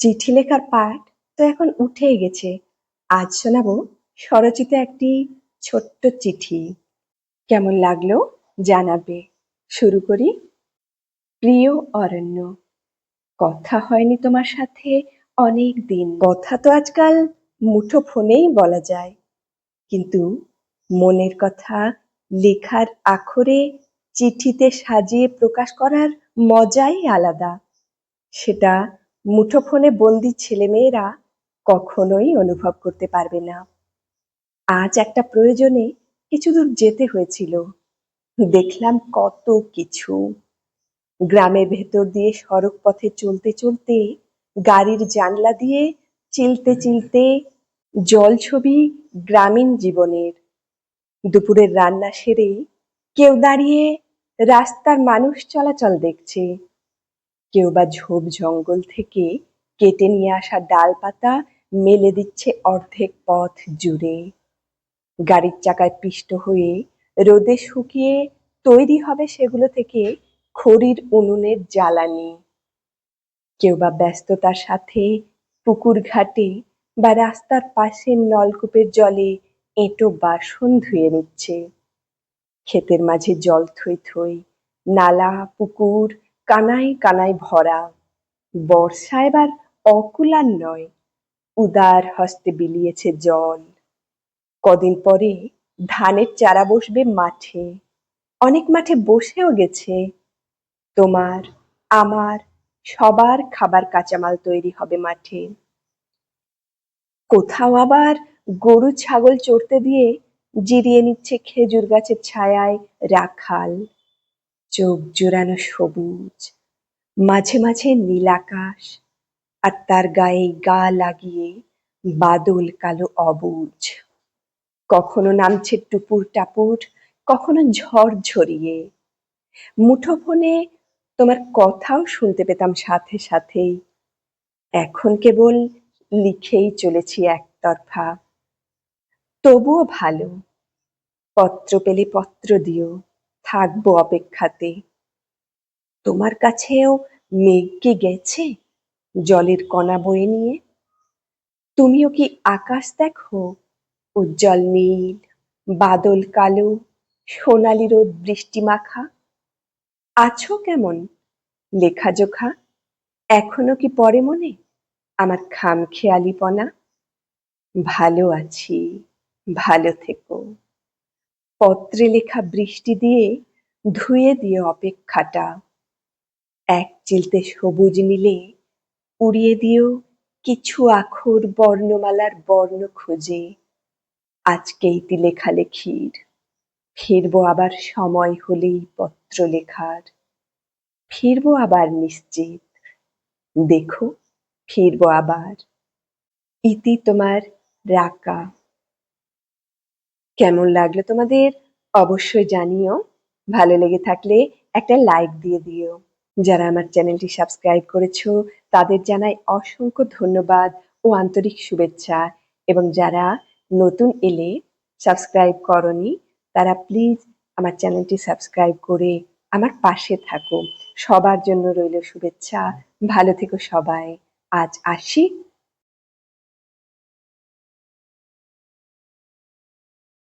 চিঠি লেখার পাঠ তো এখন উঠেই গেছে। আজ শোনাবো স্বরচিত একটি ছোট্ট চিঠি। কেমন লাগল জানাবে। শুরু করি। প্রিয় অরণ্য, কথা হয়নি তোমার সাথে অনেক দিন। কথা তো আজকাল মুঠো ফোনেই বলা যায়। কিন্তু মনের কথা লেখার আখরে চিঠিতে সাজিয়ে প্রকাশ করার মজাই আলাদা। সেটা মুঠোফোনে বন্দি ছেলেমেয়েরা কখনোই অনুভব করতে পারবে না। আজ একটা প্রয়োজনে কিছু দূর যেতে হয়েছিল। দেখলাম কত কিছু। গ্রামের ভেতর দিয়ে সড়ক পথে চলতে চলতে গাড়ির জানলা দিয়ে চিলতে চিলতে জল ছবি গ্রামীণ জীবনের। দুপুরের রান্না সেরে কেউ দাঁড়িয়ে রাস্তার মানুষ চলাচল দেখছে। কেউ বা ঝোপ জঙ্গল থেকে কেটে নিয়ে আসা ডালপাতা মেলে দিচ্ছে অর্ধেক পথ জুড়ে। গাড়ির চাকায় পিষ্ট হয়ে রোদে শুকিয়ে তৈরি হবে সেগুলো থেকে খড়ির উনুনের জ্বালানি। কেউ বা ব্যস্ততার সাথে পুকুর ঘাটে বা রাস্তার পাশের নলকূপের জলে এঁটো বাসন ধুয়ে নিচ্ছে। ক্ষেতের মাঝে জল থই থই, নালা, পুকুর কানায় কানায় ভরা। বর্ষা এবার অকুলার নয়, উদার হস্তে বিলিয়েছে জল। কদিন পরে ধানের চারা বসবে মাঠে, অনেক মাঠে বসেও গেছে। তোমার, আমার, সবার খাবার কাঁচামাল তৈরি হবে মাঠে। কোথাও আবার গরু, ছাগল চড়তে দিয়ে জিরিয়ে নিচ্ছে খেজুর গাছের ছায়ায় রাখাল। চোখ জোড়ানো সবুজ, মাঝে মাঝে নীলাকাশ আর তার গায়ে গা লাগিয়ে বাদল কালো অবুজ। কখনো নামছে টুপুর টাপুর, কখনো ঝড় ঝরিয়ে। মুঠোফোনে তোমার কথাও শুনতে পেতাম সাথে সাথেই। এখন কেবল লিখেই চলেছি একতরফা। তবুও ভালো, পত্র পেলে পত্র দিও। থাকব অপেক্ষাতে। তোমার কাছেও মেঘ কি গেছে জলের কণা বয়ে নিয়ে? তুমিও কি আকাশ দেখো? উজ্জ্বল নীল, বাদল কালো, সোনালি রোদ বৃষ্টি মাখা। আছো কেমন লেখাজোখা এখনও কি পড়ে মনে আমার খাম খেয়ালিপনা ভালো আছি, ভালো থেকো। পত্রে লেখা বৃষ্টি দিয়ে ধুয়ে দিয়ে অপেক্ষাটা। এক চিলতে সবুজ নীলে উড়িয়ে দিও কিছু আখর বর্ণমালার বর্ণ খুঁজে। আজকেই তি লেখালেখির, ফিরবো আবার সময় হলেই পত্র লেখার। ফিরবো আবার নিশ্চিত, দেখো ফিরবো আবার। ইতি তোমার রাকা। কেমন লাগল তোমাদের? অবশ্যই জানিও। ভালো লেগে থাকলে একটা লাইক দিয়ে দিও। যারা আমার চ্যানেলটি সাবস্ক্রাইব করেছ, তাদের জানাই অসংখ্য ধন্যবাদ ও আন্তরিক শুভেচ্ছা। এবং যারা নতুন এলে সাবস্ক্রাইব করনি, তারা প্লিজ আমার চ্যানেলটি সাবস্ক্রাইব করে আমার পাশে থাকো। সবার জন্য রইল শুভেচ্ছা। ভালো থেকো সবাই। আজ আসি।